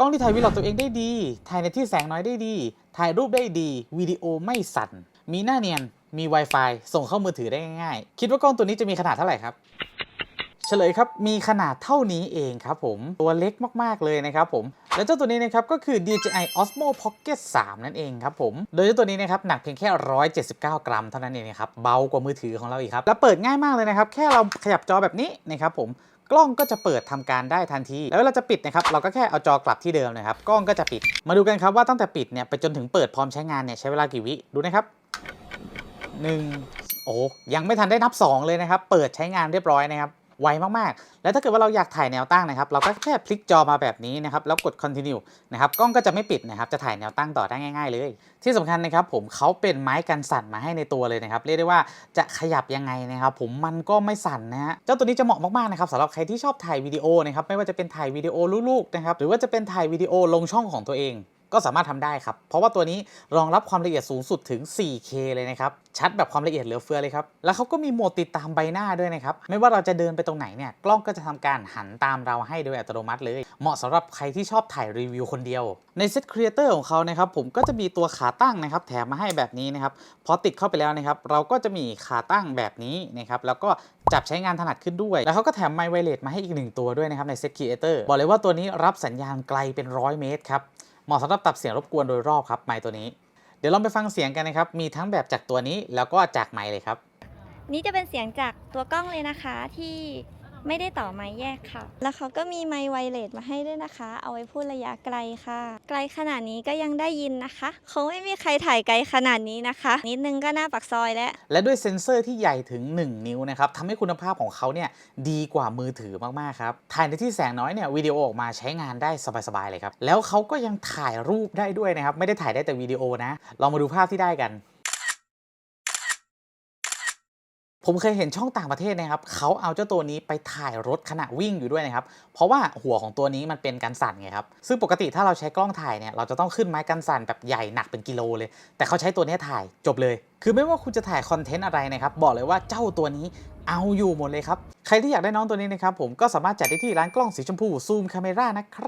กล้องที่ถ่ายวีล็อกตัวเองได้ดี ถ่ายในที่แสงน้อยได้ดี ถ่ายรูปได้ดี วิดีโอไม่สั่น มีหน้าเนียน มี Wi-Fi ส่งเข้ามือถือได้ง่ายๆ คิดว่ากล้องตัวนี้จะมีขนาดเท่าไหร่ครับ เฉลยครับ มีขนาดเท่านี้เองครับผม ตัวเล็กมากๆเลยนะครับผม และเจ้าตัวนี้นะครับก็คือ DJI Osmo Pocket 3 นั่นเองครับผม โดยเจ้าตัวนี้นะครับหนักเพียงแค่ 179 กรัมเท่านั้นเองนะครับ เบากว่ามือถือของเราอีกครับ และเปิดง่ายมากเลยนะครับ แค่เราขยับจอแบบนี้นะครับผม กล้องก็จะเปิดทำการได้ทันที แล้วเวลาจะปิดนะครับเราก็แค่เอาจอกลับที่เดิมนะครับกล้องก็จะปิด มาดูกันครับว่าตั้งแต่ปิดเนี่ยไปจนถึงเปิดพร้อมใช้งานเนี่ยใช้เวลากี่วิดูนะครับหนึ่งโอ้ยังไม่ทันได้นับ 2 เลยนะครับ เปิดใช้งานเรียบร้อยนะครับ ไวมากๆ แล้วถ้าเกิดว่าเราอยากถ่ายแนวตั้งนะครับ เราก็แค่พลิกจอมาแบบนี้นะครับ แล้วกด continue นะครับ กล้องก็จะไม่ปิดนะครับ จะถ่ายแนวตั้งต่อได้ง่ายๆเลย ที่สำคัญนะครับผมเขาเป็นไม้กันสั่นมาให้ในตัวเลยนะครับ เรียกได้ว่าจะขยับยังไงนะครับ ผมมันก็ไม่สั่นนะฮะ เจ้าตัวนี้จะเหมาะมากๆนะครับสำหรับใครที่ชอบถ่ายวิดีโอนะครับ ไม่ว่าจะเป็นถ่ายวิดีโอลูกๆนะครับ หรือว่าจะเป็นถ่ายวิดีโอลงช่องของตัวเอง ก็สามารถทำได้ครับ เพราะว่าตัวนี้รองรับความละเอียดสูงสุดถึง 4K เลยนะครับ ชัดแบบความละเอียดเหลือเฟือเลยครับ แล้วเขาก็มีโหมดติดตามใบหน้าด้วยนะครับ ไม่ว่าเราจะเดินไปตรงไหนเนี่ย กล้องก็จะทำการหันตามเราให้โดยอัตโนมัติเลย เหมาะสำหรับใครที่ชอบถ่ายรีวิวคนเดียว ในเซตครีเอเตอร์ของเขานะครับผมก็จะมีตัวขาตั้งนะครับแถมมาให้แบบนี้นะครับ พอติดเข้าไปแล้วนะครับเราก็จะมีขาตั้งแบบนี้นะครับแล้วก็จับใช้งานถนัดขึ้นด้วย แล้วเขาก็แถมไมค์ไวเลสมาให้อีกหนึ่งตัวด้วยนะครับในเซตครีเอเตอร์บอกเลยว่าตัวนี้รับสัญญาณไกลเป็นร้อยเมตรครับ เหมาะสำหรับตัดเสียงรบกวนโดยรอบครับไมค์ตัวนี้ เดี๋ยวลองไปฟังเสียงกันนะครับ มีทั้งแบบจากตัวนี้แล้วก็จากไมค์เลยครับ นี่จะเป็นเสียงจากตัวกล้องเลยนะคะที่ ไม่ได้ต่อไม้แยกค่ะ แล้วเขาก็มีไมค์ไวเลสมาให้ด้วยนะคะ เอาไว้พูดระยะไกลค่ะ ไกลขนาดนี้ก็ยังได้ยินนะคะคงไม่มีใครถ่ายไกลขนาดนี้นะคะ นิดนึงก็หน้าปักซอยแล้ว และด้วยเซ็นเซอร์ที่ใหญ่ถึง 1 นิ้วนะครับทำให้คุณภาพของเขาเนี่ยดีกว่ามือถือมากๆครับ ถ่ายในที่แสงน้อยเนี่ยวิดีโอออกมาใช้งานได้สบายๆเลยครับ แล้วเขาก็ยังถ่ายรูปได้ด้วยนะครับ ไม่ได้ถ่ายได้แต่วิดีโอนะ ลองมาดูภาพที่ได้กัน ผมเคยเห็นช่องต่างประเทศนะครับเขาเอาเจ้าตัวนี้ไปถ่ายรถขณะวิ่งอยู่ด้วยนะครับ เพราะว่าหัวของตัวนี้มันเป็นกันสั่นไงครับ ซึ่งปกติถ้าเราใช้กล้องถ่ายเนี่ยเราจะต้องขึ้นไม้กันสั่นแบบใหญ่หนักเป็นกิโลเลย แต่เขาใช้ตัวนี้ถ่ายจบเลย คือไม่ว่าคุณจะถ่ายคอนเทนต์อะไรนะครับ บอกเลยว่าเจ้าตัวนี้เอาอยู่หมดเลยครับ ใครที่อยากได้น้องตัวนี้นะครับผมก็สามารถจัดได้ที่ร้านกล้องสีชมพูซูมคาเมร่านะครับ